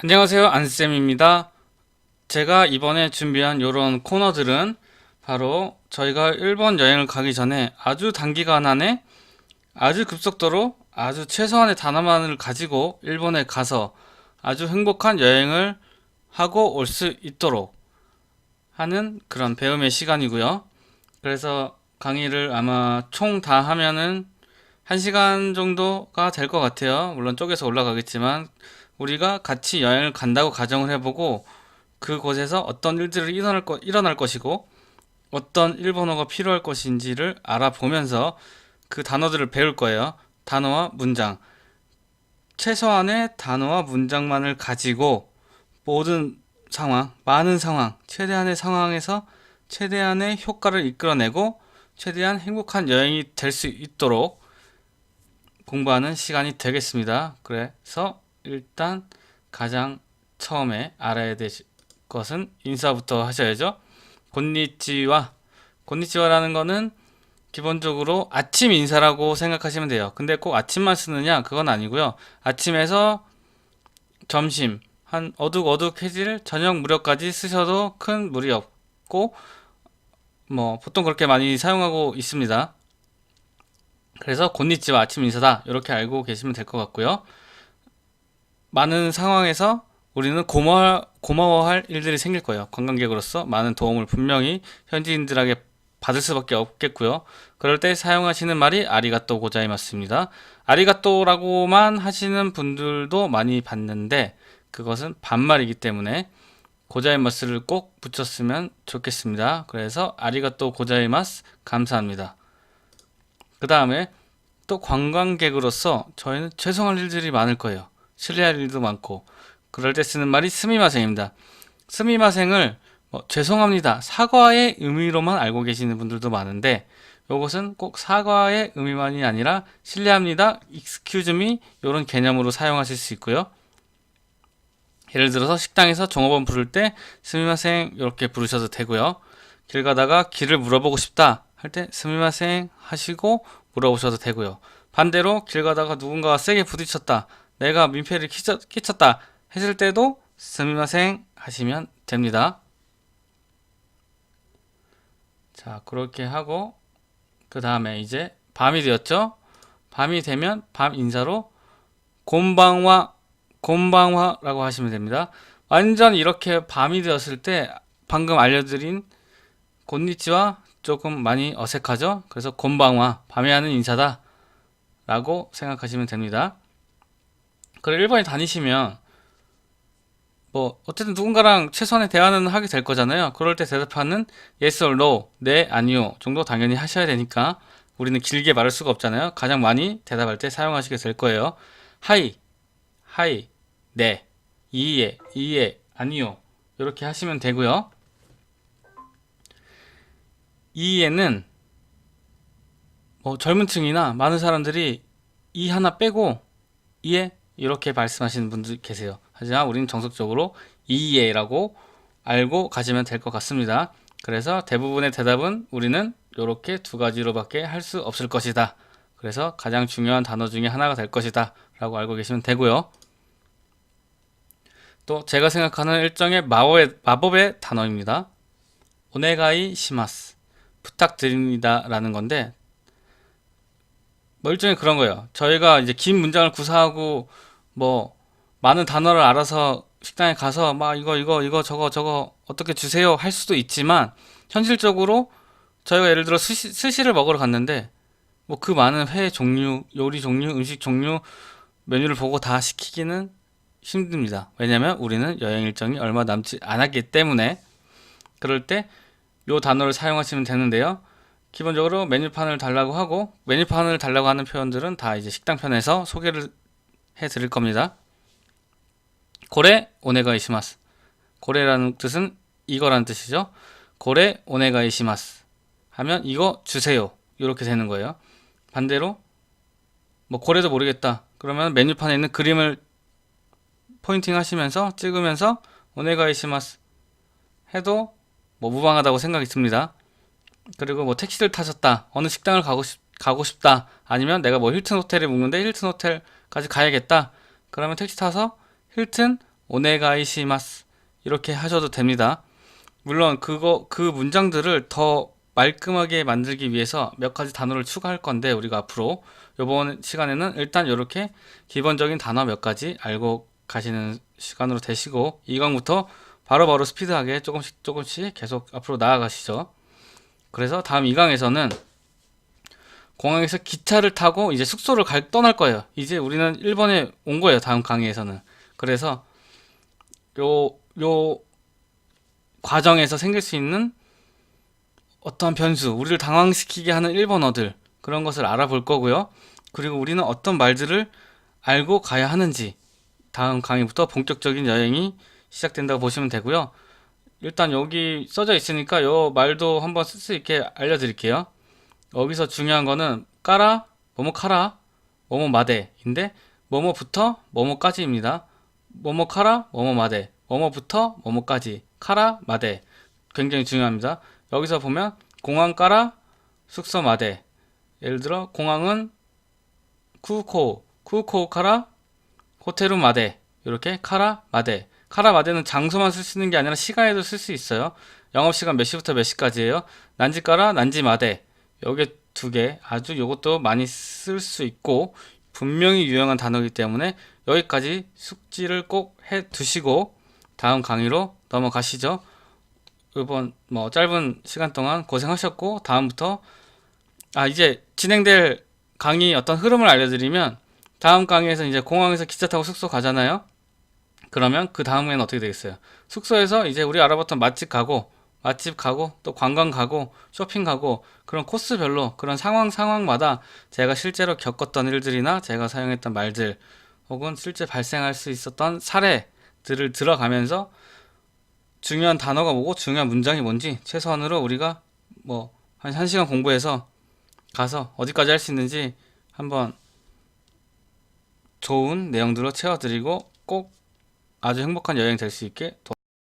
안녕하세요. 안쌤입니다. 제가 이번에 준비한 이런 코너들은 바로 저희가 일본 여행을 가기 전에 아주 단기간 안에 아주 급속도로 아주 최소한의 단어만을 가지고 일본에 가서 아주 행복한 여행을 하고 올 수 있도록 하는 그런 배움의 시간이고요. 그래서 강의를 아마 총 다 하면은 1시간 정도가 될 것 같아요. 물론 쪼개서 올라가겠지만 우리가 같이 여행을 간다고 가정을 해보고 그곳에서 어떤 일들이 일어날, 것, 일어날 것이고 어떤 일본어가 필요할 것인지를 알아보면서 그 단어들을 배울 거예요. 단어와 문장. 최소한의 단어와 문장만을 가지고 모든 상황, 많은 상황, 최대한의 상황에서 최대한의 효과를 이끌어내고 최대한 행복한 여행이 될 수 있도록 공부하는 시간이 되겠습니다. 그래서 일단 가장 처음에 알아야 될 것은 인사부터 하셔야죠. 곤니치와 곤니치와라는 거는 기본적으로 아침 인사라고 생각하시면 돼요. 근데 꼭 아침만 쓰느냐? 그건 아니고요. 아침에서 점심 한 어둑어둑해질 저녁 무렵까지 쓰셔도 큰 무리 없고 뭐 보통 그렇게 많이 사용하고 있습니다. 그래서 곤니치와 아침 인사다 이렇게 알고 계시면 될 것 같고요. 많은 상황에서 우리는 고마워, 고마워할 일들이 생길 거예요. 관광객으로서 많은 도움을 분명히 현지인들에게 받을 수밖에 없겠고요. 그럴 때 사용하시는 말이 아리가또 고자이마스입니다. 아리가또라고만 하시는 분들도 많이 봤는데 그것은 반말이기 때문에 고자이마스를 꼭 붙였으면 좋겠습니다. 그래서 아리가또 고자이마스 감사합니다. 그 다음에 또 관광객으로서 저희는 죄송할 일들이 많을 거예요. 실례할 일도 많고 그럴 때 쓰는 말이 스미마생입니다. 스미마생을 뭐, 죄송합니다. 사과의 의미로만 알고 계시는 분들도 많은데 이것은 꼭 사과의 의미만이 아니라 실례합니다. excuse me 이런 개념으로 사용하실 수 있고요. 예를 들어서 식당에서 종업원 부를 때 스미마생 이렇게 부르셔도 되고요. 길 가다가 길을 물어보고 싶다 할 때 스미마생 하시고 물어보셔도 되고요. 반대로 길 가다가 누군가가 세게 부딪혔다. 내가 민폐를 끼쳤, 다 했을 때도 스미마생 하시면 됩니다. 자, 그렇게 하고 그 다음에 이제 밤이 되었죠? 밤이 되면 밤 인사로 곤방화 곤방화라고 하시면 됩니다. 완전 이렇게 밤이 되었을 때 방금 알려드린 곤니치와 조금 많이 어색하죠? 그래서 곤방화 밤에 하는 인사다 라고 생각하시면 됩니다. 그래 일본에 다니시면 뭐 어쨌든 누군가랑 최소한의 대화는 하게 될 거잖아요. 그럴 때 대답하는 yes or no, 네, 아니요 정도 당연히 하셔야 되니까 우리는 길게 말할 수가 없잖아요. 가장 많이 대답할 때 사용하시게 될 거예요. 하이, 하이, 네, 이에, 이에, 아니요 이렇게 하시면 되고요. 이에는 뭐 젊은 층이나 많은 사람들이 이 하나 빼고 이에 이렇게 말씀하시는 분들 계세요. 하지만 우리는 정석적으로 이해라고 알고 가시면 될 것 같습니다. 그래서 대부분의 대답은 우리는 이렇게 두 가지로밖에 할 수 없을 것이다. 그래서 가장 중요한 단어 중에 하나가 될 것이다. 라고 알고 계시면 되고요. 또 제가 생각하는 일정의 마법의, 마법의 단어입니다. 오네가이 시마스. 부탁드립니다. 라는 건데, 뭐 일종의 그런 거예요. 저희가 이제 긴 문장을 구사하고 뭐 많은 단어를 알아서 식당에 가서 막 이거 이거 이거 저거 저거 어떻게 주세요 할 수도 있지만 현실적으로 저희가 예를 들어 스시, 스시를 먹으러 갔는데 뭐 그 많은 회 종류, 요리 종류, 음식 종류 메뉴를 보고 다 시키기는 힘듭니다. 왜냐면 우리는 여행 일정이 얼마 남지 않았기 때문에 그럴 때 요 단어를 사용하시면 되는데요. 기본적으로 메뉴판을 달라고 하고 메뉴판을 달라고 하는 표현들은 다 이제 식당편에서 소개를 해 드릴 겁니다. 고래 오네가이시마스. 고래라는 뜻은 이거라는 뜻이죠. 고래 오네가이시마스. 하면 이거 주세요. 이렇게 되는 거예요. 반대로 뭐 고래도 모르겠다. 그러면 메뉴판에 있는 그림을 포인팅 하시면서 찍으면서 오네가이시마스 해도 뭐 무방하다고 생각이 듭니다. 그리고 뭐 택시를 타셨다. 어느 식당을 가고 싶, 가고 싶다. 아니면 내가 뭐 힐튼 호텔에 묵는데 힐튼 호텔 까지 가야겠다. 그러면 택시 타서 힐튼 오네가이시마스 이렇게 하셔도 됩니다. 물론 그거 그 문장들을 더 말끔하게 만들기 위해서 몇 가지 단어를 추가할 건데 우리가 앞으로 이번 시간에는 일단 이렇게 기본적인 단어 몇 가지 알고 가시는 시간으로 되시고 이 강부터 바로바로 스피드하게 조금씩 조금씩 계속 앞으로 나아가시죠. 그래서 다음 2강에서는 공항에서 기차를 타고 이제 숙소를 갈 떠날 거예요. 이제 우리는 일본에 온 거예요. 다음 강의에서는. 그래서 요 요 과정에서 생길 수 있는 어떠한 변수, 우리를 당황시키게 하는 일본어들 그런 것을 알아볼 거고요. 그리고 우리는 어떤 말들을 알고 가야 하는지 다음 강의부터 본격적인 여행이 시작된다고 보시면 되고요. 일단 여기 써져 있으니까 요 말도 한번 쓸 수 있게 알려드릴게요. 여기서 중요한 거는 까라, 뭐뭐 카라, 뭐뭐 마데인데 뭐뭐부터 뭐뭐까지입니다. 뭐뭐 카라, 뭐뭐 마데, 뭐뭐부터 뭐뭐까지, 카라, 마데 굉장히 중요합니다. 여기서 보면 공항 까라, 숙소 마데. 예를 들어 공항은 쿠코, 쿠코 카라, 호텔은 마데. 이렇게 카라, 마데. 카라 마데는 장소만 쓸 수 있는 게 아니라 시간에도 쓸 수 있어요. 영업 시간 몇 시부터 몇 시까지예요? 난지 까라, 난지 마데. 요게 두개 아주 요것도 많이 쓸 수 있고 분명히 유용한 단어이기 때문에 여기까지 숙지를 꼭 해 두시고 다음 강의로 넘어가시죠. 이번 뭐 짧은 시간 동안 고생하셨고 다음부터 아 이제 진행될 강의 어떤 흐름을 알려드리면 다음 강의에서 이제 공항에서 기차 타고 숙소 가잖아요. 그러면 그 다음에는 어떻게 되겠어요? 숙소에서 이제 우리 알아봤던 맛집 가고 맛집 가고 또 관광 가고 쇼핑 가고 그런 코스별로 그런 상황 상황마다 제가 실제로 겪었던 일들이나 제가 사용했던 말들 혹은 실제 발생할 수 있었던 사례들을 들어가면서 중요한 단어가 뭐고 중요한 문장이 뭔지 최소한으로 우리가 뭐 한 1시간 공부해서 가서 어디까지 할 수 있는지 한번 좋은 내용들로 채워드리고 꼭 아주 행복한 여행 될 수 있게 도-